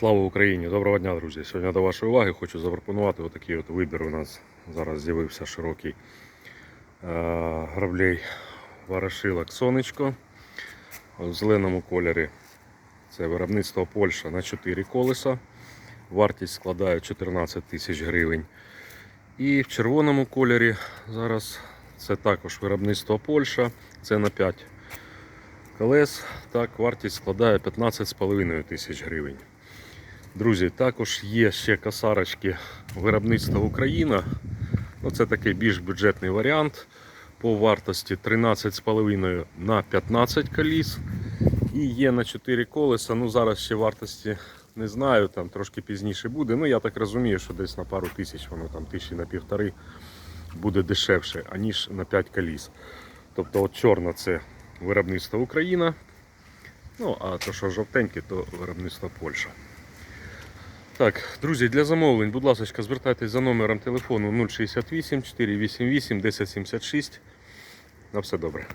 Слава Україні! Доброго дня, друзі! Сьогодні до вашої уваги хочу запропонувати отакий от вибір. У нас зараз з'явився широкий е, граблей ворошилок сонечко в зеленому кольорі. Це виробництво Польща на 4 колеса. Вартість складає 14 тисяч гривень. І в червоному кольорі зараз це також виробництво Польща. Це на 5 колес. Так, вартість складає 15,5 тисяч гривень. Друзі, також є ще косарочки виробництва Україна. Ну, це такий більш бюджетний варіант по вартості 13,5 на 15 коліс. І є на 4 колеса. Ну зараз ще вартості не знаю, там трошки пізніше буде. Ну я так розумію, що десь на пару тисяч, воно там тисячі на півтори буде дешевше, аніж на 5 коліс. Тобто от чорна це виробництво Україна. Ну, а то, що жовтеньке, то виробництво Польща. Так, друзі, для замовлень, будь ласка, звертайтесь за номером телефону 068 488 1076. На все добре.